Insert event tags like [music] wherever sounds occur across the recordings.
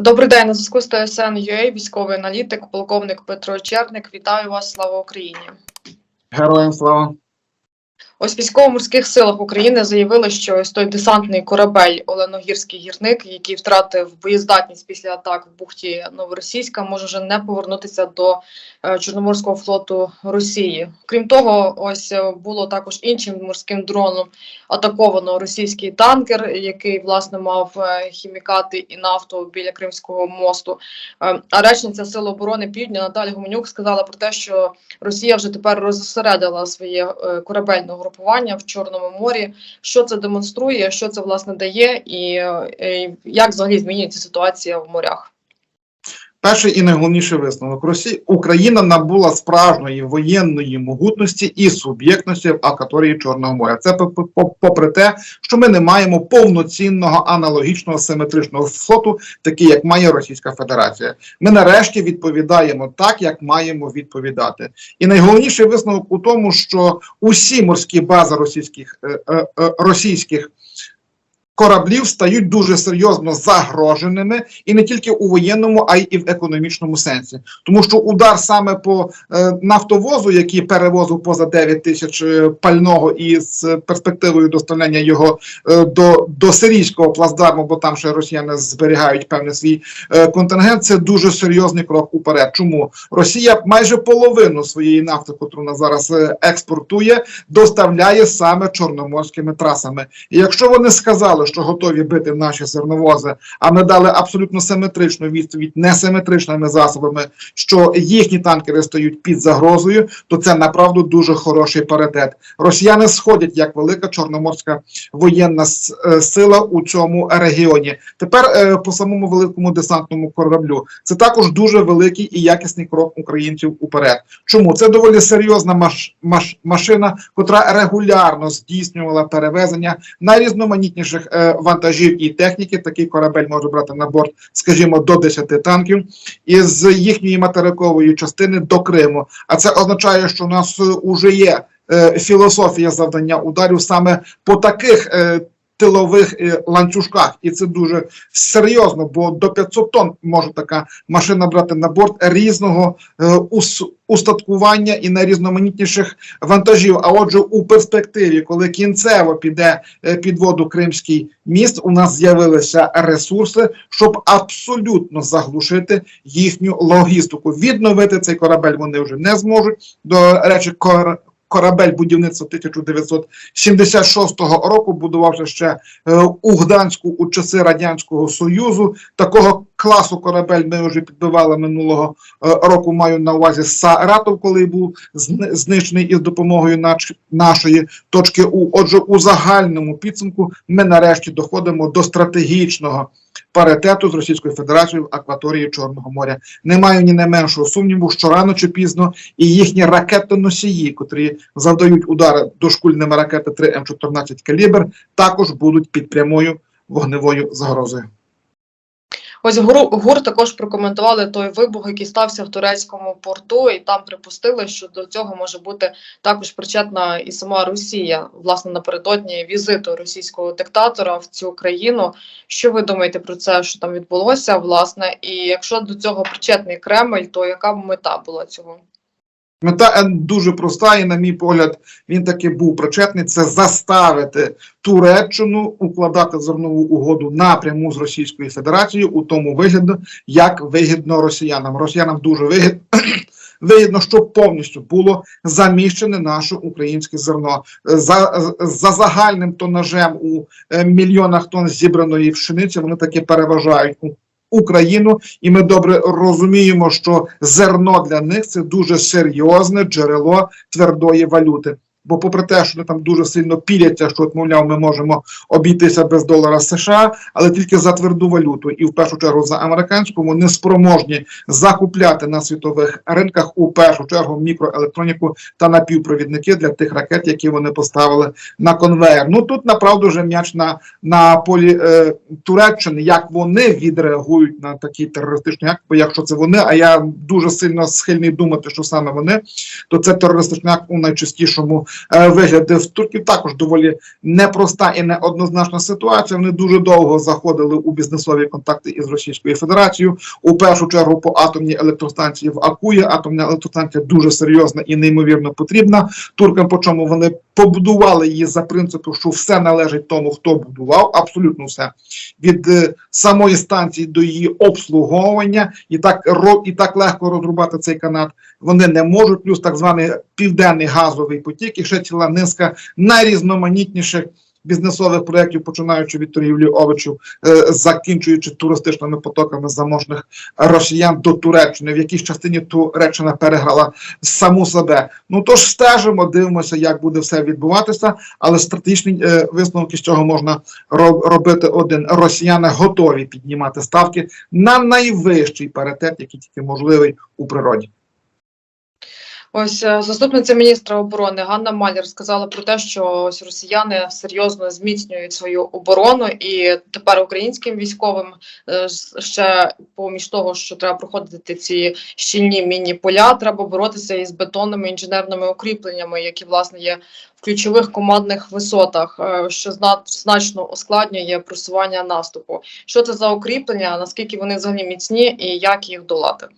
Добрий день, на зв'язку з ТСН UA, військовий аналітик, полковник Петро Черник. Вітаю вас, слава Україні. Героям слава. Ось військово-морських силах України заявили, що ось той десантний корабель Оленогірський гірник, який втратив боєздатність після атак в бухті Новоросійська, може вже не повернутися до е, Чорноморського флоту Росії. Крім того, ось е, було також іншим морським дроном атаковано російський танкер, який власне мав е, хімікати і нафту біля Кримського мосту. А речниця Сил оборони Півдня Наталя Гуменюк сказала про те, що Росія вже тепер розсередила своє корабельне угрупування в Чорному морі. Що це демонструє, що це власне дає, і е, як взагалі змінюється ситуація в морях? Перший і найголовніший висновок Росії Україна набула справжньої воєнної могутності і суб'єктності в акваторії Чорного моря. Це по- по- попри те, що ми не маємо повноцінного аналогічного симетричного флоту, такий як має Російська Федерація. Ми нарешті відповідаємо так, як маємо відповідати. І найголовніший висновок у тому, що усі морські бази російських е, е, е, російських. Кораблів стають дуже серйозно загроженими і не тільки у воєнному, а й в економічному сенсі, тому що удар саме по е, нафтовозу, який перевозив поза 9 тисяч е, пального і з перспективою доставляння його е, до, до сирійського плацдарму, бо там ще росіяни зберігають певний свій е, контингент. Це дуже серйозний крок уперед. Чому Росія майже половину своєї нафти, яку вона зараз е, експортує, доставляє саме чорноморськими трасами. І якщо вони сказали, що готові бити наші зерновози, а ми дали абсолютно симетричну відповідь несиметричними засобами, що їхні танкери стають під загрозою, то це направду дуже хороший паритет. Росіяни сходять як велика чорноморська воєнна е, сила у цьому регіоні. Тепер е, по самому великому десантному кораблю це також дуже великий і якісний крок українців уперед. Чому це доволі серйозна маш, маш, машина, котра регулярно здійснювала перевезення найрізноманітніших е, вантажів і техніки. Такий корабель може брати на борт, скажімо, до 10 танків із їхньої материкової частини до Криму. А це означає, що у нас уже є е, філософія завдання ударів саме по таких. Тилових е, ланцюжках, і це дуже серйозно, бо до 500 тонн може така машина брати на борт різного е, ус- устаткування і найрізноманітніших вантажів. А отже, у перспективі, коли кінцево піде е, під воду Кримський міст, у нас з'явилися ресурси, щоб абсолютно заглушити їхню логістику. Відновити цей корабель вони вже не зможуть. До речі, кор- корабель будівництва 1976 року будувався ще е, у Гданську у часи радянського союзу. Такого класу корабель ми вже підбивали минулого е, року. Маю на увазі Саратов, коли був знищений із допомогою нашої точки У. Отже, у загальному підсумку ми нарешті доходимо до стратегічного паритету з Російською Федерацією в акваторії Чорного моря. Не маю ні найменшого сумніву, що рано чи пізно і їхні ракетоносії, котрі завдають удари дошкульними ракети 3 М14 калібр, також будуть під прямою вогневою загрозою. Ось ГУР, також прокоментували той вибух, який стався в турецькому порту, і там припустили, що до цього може бути також причетна і сама Росія, власне, напередодні візиту російського диктатора в цю країну. Що ви думаєте про це, що там відбулося, власне? І якщо до цього причетний Кремль, то яка б мета була цього? Мета дуже проста, і, на мій погляд, він таки був причетний. Це заставити Туреччину укладати зернову угоду напряму з Російською Федерацією у тому вигляді, як вигідно росіянам. Росіянам дуже вигідно. [clears throat] Вигідно, щоб повністю було заміщене наше українське зерно за, за загальним тонажем у е, мільйонах тонн зібраної пшениці. Вони таки переважають у- Україну, і ми добре розуміємо, що зерно для них це дуже серйозне джерело твердої валюти. Бо, попри те, що вони там дуже сильно піляться, що от, мовляв, ми можемо обійтися без долара США, але тільки за тверду валюту, і в першу чергу за американську, вони спроможні закупляти на світових ринках у першу чергу мікроелектроніку та напівпровідники для тих ракет, які вони поставили на конвейер. Ну тут направду вже м'яч на, на полі е, Туреччини, як вони відреагують на такі терористичні акти, бо якщо це вони, а я дуже сильно схильний думати, що саме вони, то це терористичний акт у найчастішому вигляди. В турків також доволі непроста і неоднозначна ситуація. Вони дуже довго заходили у бізнесові контакти із Російською Федерацією. У першу чергу по атомній електростанції в Акуї. Атомна електростанція дуже серйозна і неймовірно потрібна туркам. По чому вони побудували її за принципом, що все належить тому, хто будував, абсолютно все від е, самої станції до її обслуговування, і так і так легко розрубати цей канат. Вони не можуть. Плюс так званий південний газовий потік і ще ціла низка найрізноманітніших. Бізнесових проєктів, починаючи від торгівлі овочів, е, закінчуючи туристичними потоками заможних росіян до Туреччини, в якійсь частині Туреччина переграла саму себе. Ну тож стежимо, дивимося, як буде все відбуватися, але стратегічні е, висновки з цього можна робити один. Росіяни готові піднімати ставки на найвищий паритет, який тільки можливий у природі. Ось е, заступниця міністра оборони Ганна Малєр сказала про те, що ось росіяни серйозно зміцнюють свою оборону, і тепер українським військовим е, ще поміж того, що треба проходити ці щільні мінні поля, треба боротися із бетонними інженерними укріпленнями, які власне є в ключових командних висотах, е, що значно ускладнює просування наступу. Що це за укріплення? Наскільки вони взагалі міцні, і як їх долати?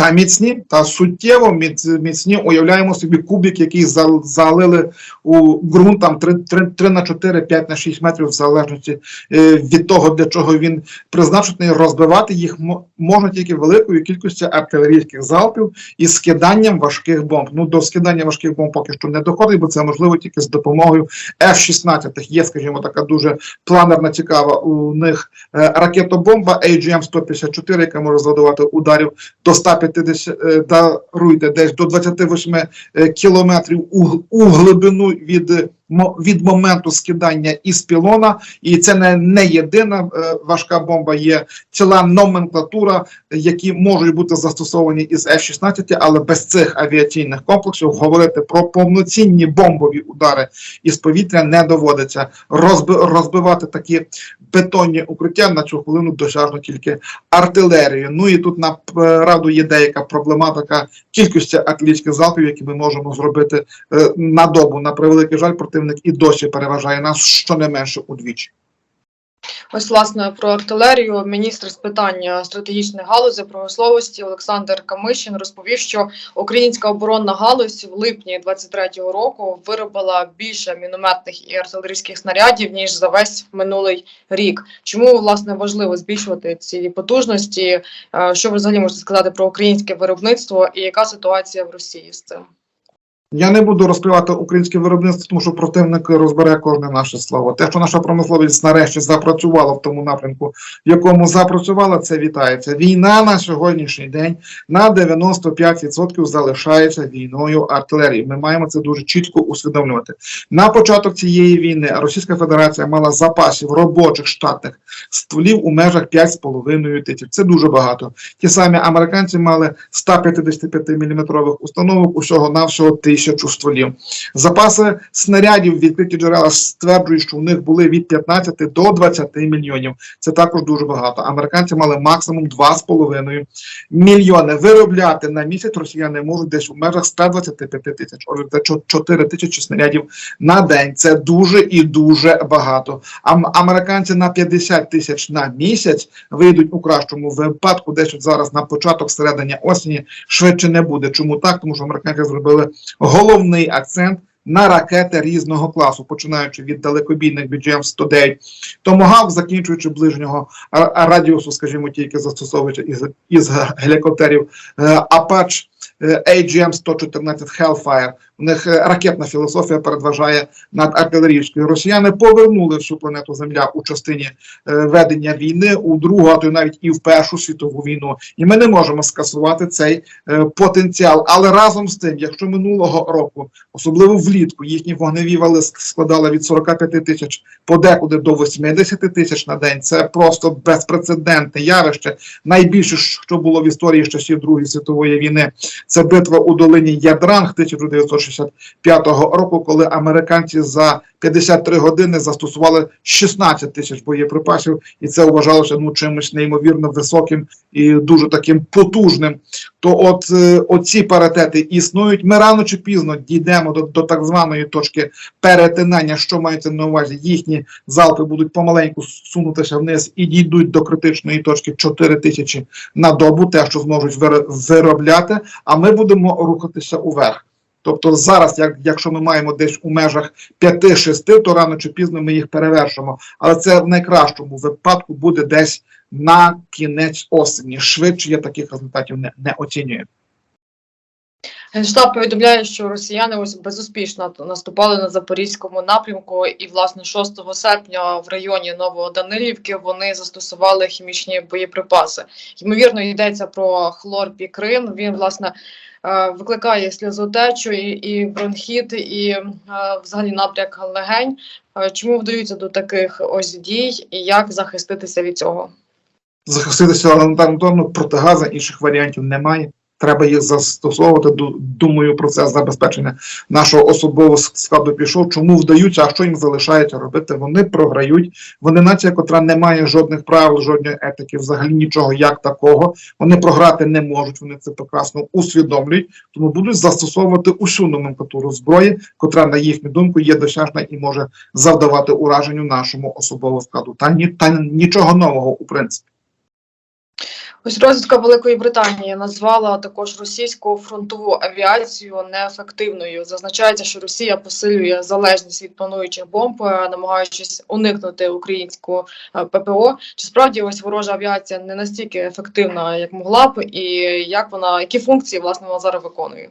Та міцні та суттєво міцні. Уявляємо собі кубик, який зал- залили у ґрунт там 3, 3, 3 на 4, 5 на 6 метрів, в залежності е, від того, для чого він призначений. Розбивати їх мо- можна тільки великою кількістю артилерійських залпів і скиданням важких бомб. Ну до скидання важких бомб поки що не доходить, бо це можливо тільки з допомогою F-16. Є, скажімо, така дуже планерна, цікава у них е, ракетобомба AGM-154, яка може завдавати ударів до 150, е, даруйте, десь до 28 е, кілометрів у, у глибину від, від моменту скидання із пілона. І це не, не єдина е, важка бомба, є ціла номенклатура, які можуть бути застосовані із F-16, але без цих авіаційних комплексів говорити про повноцінні бомбові удари із повітря не доводиться. Розби, розбивати такі бетонні укриття на цю хвилину досяжно тільки артилерію. Ну і тут направду є деяка проблематика кількості артилерійських залпів, які ми можемо зробити е, на добу. На превеликий жаль, противник і досі переважає нас щонайменше удвічі. Ось власне про артилерію. Міністр з питань стратегічної галузі промисловості Олександр Камишин розповів, що українська оборонна галузь в липні 23-го року виробила більше мінометних і артилерійських снарядів ніж за весь минулий рік. Чому власне важливо збільшувати ці потужності? Е, Що ви взагалі можете сказати про українське виробництво і яка ситуація в Росії з цим? Я не буду розкривати українське виробництво, тому що противник розбере кожне наше слово. Те, що наша промисловість нарешті запрацювала в тому напрямку, в якому запрацювала, це вітається. Війна на сьогоднішній день на 95% залишається війною артилерії. Ми маємо це дуже чітко усвідомлювати. На початок цієї війни Російська Федерація мала запасів робочих штатних стволів у межах 5,5 тисяч. Це дуже багато. Ті самі американці мали 155 мм установок усього навсього тисячу стволів. Запаси снарядів відкриті джерела стверджують, що у них були від 15 до 20 мільйонів. Це також дуже багато. Американці мали максимум 2,5 мільйони. Виробляти на місяць росіяни можуть десь у межах 125 тисяч. Це 4 тисячі снарядів на день. Це дуже і дуже багато. А американці на 50 тисяч на місяць вийдуть у кращому випадку, десь зараз на початок середині осені швидше не буде. Чому так? Тому що американці зробили головний акцент. На ракети різного класу, починаючи від далекобійних BGM-109 томогав, закінчуючи ближнього радіусу, скажімо, тільки застосовуючи із, із гелікоптерів Apache е, AGM-114 Hellfire. У них е, ракетна філософія передважає над артилерійською. Росіяни повернули всю планету Земля у частині е, ведення війни у другу, а то й навіть і в Першу світову війну. І ми не можемо скасувати цей е, потенціал. Але разом з тим, якщо минулого року, особливо влітку, їхні вогневі вали складали від 45 тисяч подекуди до 80 тисяч на день, це просто безпрецедентне явище. Найбільше, що було в історії з часів Другої світової війни, Це битва у долині Ядранг 1965 року, коли американці за 53 години застосували 16 тисяч боєприпасів, і це вважалося ну чимось неймовірно високим і дуже таким потужним. То, от е, оці паритети існують. Ми рано чи пізно дійдемо до, до так званої точки перетинання, що мається на увазі. Їхні залпи будуть помаленьку сунутися вниз і дійдуть до критичної точки 4 тисячі на добу, те, що зможуть виро- виробляти. А ми будемо рухатися уверх. Тобто зараз, як, якщо ми маємо десь у межах 5-6, то рано чи пізно ми їх перевершимо. Але це в найкращому випадку буде десь на кінець осені. Швидше я таких результатів не, не оцінюю. Генштаб повідомляє, що росіяни ось безуспішно наступали на запорізькому напрямку, і власне 6 серпня в районі Новоданилівки вони застосували хімічні боєприпаси. Ймовірно, йдеться про хлорпікрин. Він власне е, викликає сльозотечу і, і бронхіт, і е, взагалі напряк легень. Е, Чому вдаються до таких ось дій, і як захиститися від цього? Захиститися елементарно протигаза, інших варіантів немає. Треба їх застосовувати. Ду- Думаю, процес забезпечення нашого особового складу пішов. Чому вдаються, а що їм залишається робити? Вони програють. Вони нація, котра не має жодних правил, жодної етики, взагалі нічого як такого. Вони програти не можуть. Вони це прекрасно усвідомлюють, тому будуть застосовувати усю номенклатуру зброї, котра, на їхню думку, є досяжна і може завдавати ураженню нашому особовому складу. Та ні, та нічого нового у принципі. Ось розвідка Великої Британії назвала також російську фронтову авіацію неефективною. Зазначається, що Росія посилює залежність від плануючих бомб, е, намагаючись уникнути українську е, ППО. Чи справді ось ворожа авіація не настільки ефективна, як могла б, і як вона які функції власне вона зараз виконує?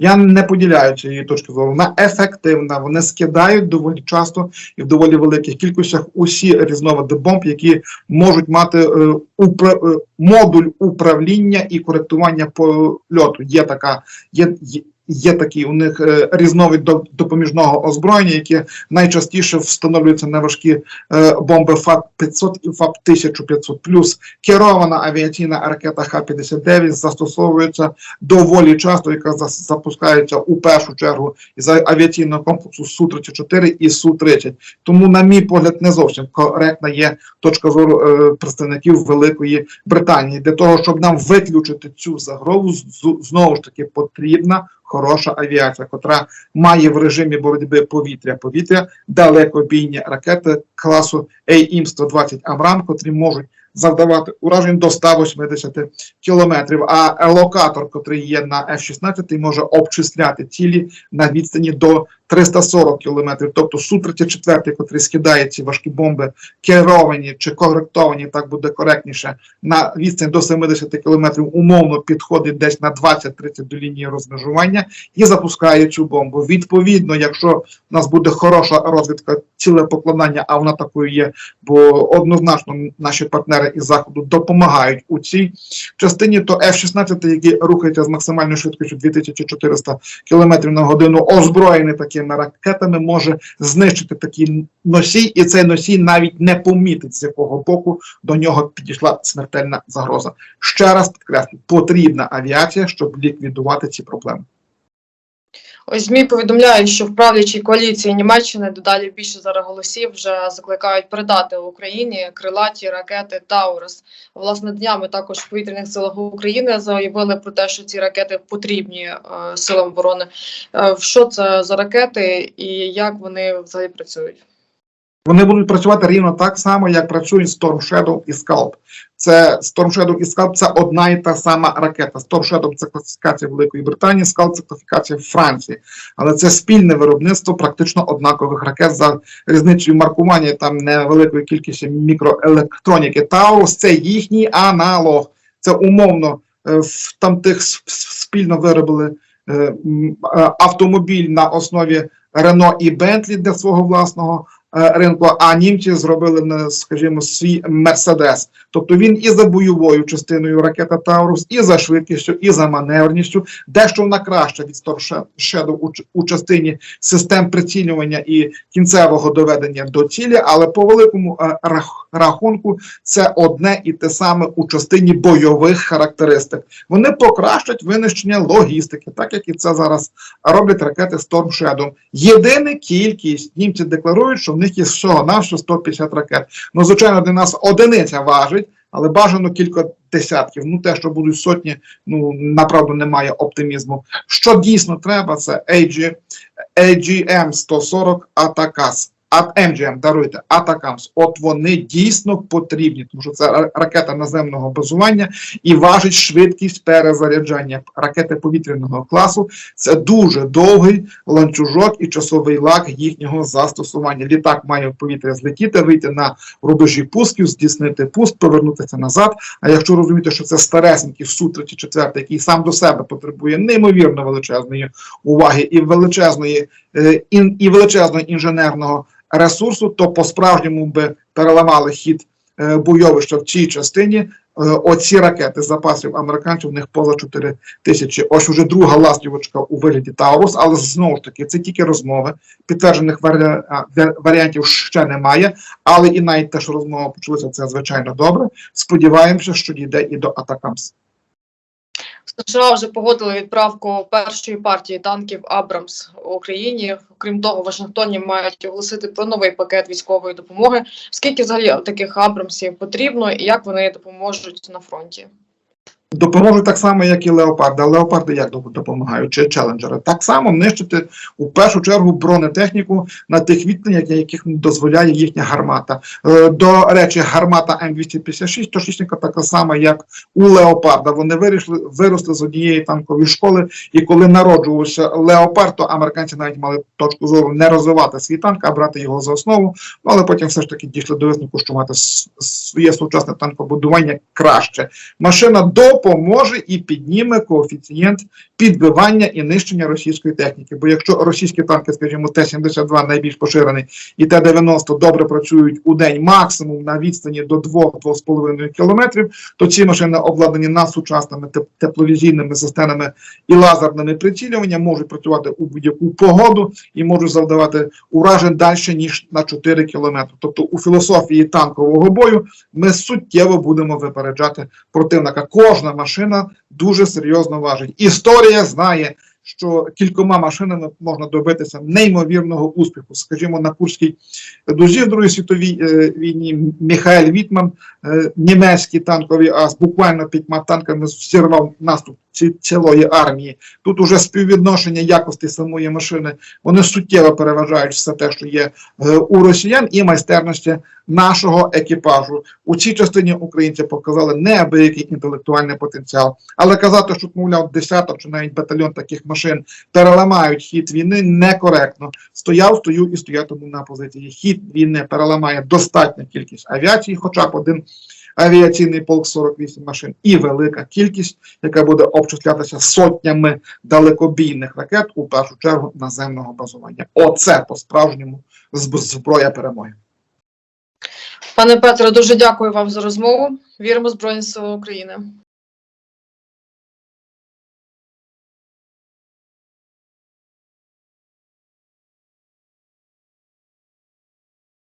Я не поділяю цієї точки зору. Вона ефективна. Вони скидають доволі часто і в доволі великих кількостях усі різновиди бомб, які можуть мати е, упра- е, модуль управління і коректування польоту. Є така, є, є, є такий у них е, різновид до- допоміжного озброєння, яке найчастіше встановлюється на важкі е, бомби ФАП 500 і ФАП 1500 плюс керована авіаційна ракета Х-59 застосовується доволі часто, яка запускається у першу чергу із авіаційного комплексу Су-34 і Су-30. Тому, на мій погляд, не зовсім коректна є точка зору е, представників Великої Британії. Для того, щоб нам виключити цю загрозу, знову ж таки потрібна хороша авіація, котра має в режимі боротьби повітря-повітря далекобійні ракети класу AIM-120 Амрам, котрі можуть завдавати уражень до 180 кілометрів. А локатор, котрий є на F-16, може обчисляти цілі на відстані до 340 кілометрів. Тобто Су-34, котрий скидає ці важкі бомби, керовані чи коректовані, так буде коректніше, на відстань до 70 кілометрів умовно підходить десь на 20-30 до лінії розмежування і запускає цю бомбу. Відповідно, якщо у нас буде хороша розвідка ціле покладання, а вона такою є, бо однозначно наші партнери із заходу допомагають у цій частині, то F-16, який рухається з максимальною швидкістю 2400 км на годину, озброєний такими ракетами, може знищити такий носій, і цей носій навіть не помітить, з якого боку до нього підійшла смертельна загроза. Ще раз підкреслю, потрібна авіація, щоб ліквідувати ці проблеми. Ось ЗМІ повідомляють, що в правлячій коаліції Німеччини дедалі більше зараз голосів вже закликають передати Україні крилаті ракети Таурус. Власне, днями також в повітряних силах України заявили про те, що ці ракети потрібні е, силам оборони. Е, що це за ракети і як вони взагалі працюють? Вони будуть працювати рівно так само, як працюють Storm Shadow і Scalp. Це Storm Shadow і Scalp – це одна і та сама ракета. Storm Shadow – це класифікація Великої Британії, Scalp – це класифікація Франції. Але це спільне виробництво практично однакових ракет за різницею маркування там невеликої кількості мікроелектроніки. Таурус – це їхній аналог. Це умовно е, в тих спільно виробили е, е, автомобіль на основі Рено і Бентлі для свого власного ринку, а німці зробили, скажімо, свій Мерседес. Тобто він і за бойовою частиною ракета Таурус, і за швидкістю, і за маневрністю. Дещо вона краще від Storm у, частині систем прицілювання і кінцевого доведення до цілі, але по великому е, рахунку це одне і те саме у частині бойових характеристик. Вони покращать винищення логістики, так як і це зараз роблять ракети Storm Shadow. Єдина кількість німці декларують, що в них є всього навсього 150 ракет. Ну, звичайно, для нас одиниця важить, але бажано кілька десятків. Ну, те, що будуть сотні, ну направду немає оптимізму. Що дійсно треба, це AG, AGM 140 Атакас. MGM, даруйте, Атакамс. От вони дійсно потрібні, тому що це ракета наземного базування і важить швидкість перезаряджання ракети повітряного класу. Це дуже довгий ланцюжок і часовий лак їхнього застосування. Літак має в повітря злетіти, вийти на рубежі пусків, здійснити пуск, повернутися назад. А якщо розуміти, що це старесенький Су-34, який сам до себе потребує неймовірно величезної уваги і величезної і величезного інженерного ресурсу, то по-справжньому би переламали хід е, бойовища в цій частині. Е, Оці ракети запасів американців в них поза 4 тисячі. Ось уже друга ластівочка у вигляді Таурус, але знову ж таки це тільки розмови. Підтверджених варі... варіантів ще немає. Але і навіть те, що розмова почалася, це звичайно добре. Сподіваємося, що дійде і до Атакамс. США вже погодили відправку першої партії танків Абрамс в Україні. Крім того, в Вашингтоні мають оголосити про новий пакет військової допомоги. Скільки взагалі таких Абрамсів потрібно і як вони допоможуть на фронті? Допоможуть так само, як і леопарди. А леопарди як доп- допомагають? Чи челенджери? Так само нищити у першу чергу бронетехніку на тих відстанях, яких дозволяє їхня гармата. Е, До речі, гармата М256 точнісінько така сама, як у леопарда. Вони вирішили виросли з однієї танкової школи, і коли народжувався леопард, то американці навіть мали точку зору не розвивати свій танк, а брати його за основу. Але потім все ж таки дійшли до висновку, що мати своє сучасне танкобудування краще. Машина допоможе і підніме коефіцієнт підбивання і нищення російської техніки. Бо якщо російські танки, скажімо, Т-72 найбільш поширені і Т-90 добре працюють у день максимум на відстані до 2-2,5 кілометрів, то ці машини обладнані надсучасними теп- тепловізійними системами і лазерними прицілюванням, можуть працювати у будь-яку погоду і можуть завдавати уражень далі ніж на 4 кілометри. Тобто у філософії танкового бою ми суттєво будемо випереджати противника. Кожна машина дуже серйозно важить. Історія знає, що кількома машинами можна добитися неймовірного успіху. Скажімо, на Курській дузі в Другій світовій е, війні Міхаель Вітман, е, німецький танковий ас, буквально п'ятьма танками зірвав наступ цілої армії. Тут уже співвідношення якості самої машини вони суттєво переважають все те, що є е, у росіян, і майстерності нашого екіпажу. У цій частині українці показали неабиякий інтелектуальний потенціал. Але казати, що мовляв, десяток чи навіть батальйон таких машин переламають хід війни некоректно. Стояв, стою і стоятиму на позиції. Хід війни переламає достатня кількість авіації, хоча б один. Авіаційний полк 48 машин і велика кількість, яка буде обчислятися сотнями далекобійних ракет, у першу чергу наземного базування. Оце по-справжньому зброя перемоги. Пане Петре, дуже дякую вам за розмову. Віримо в Збройні Сили України.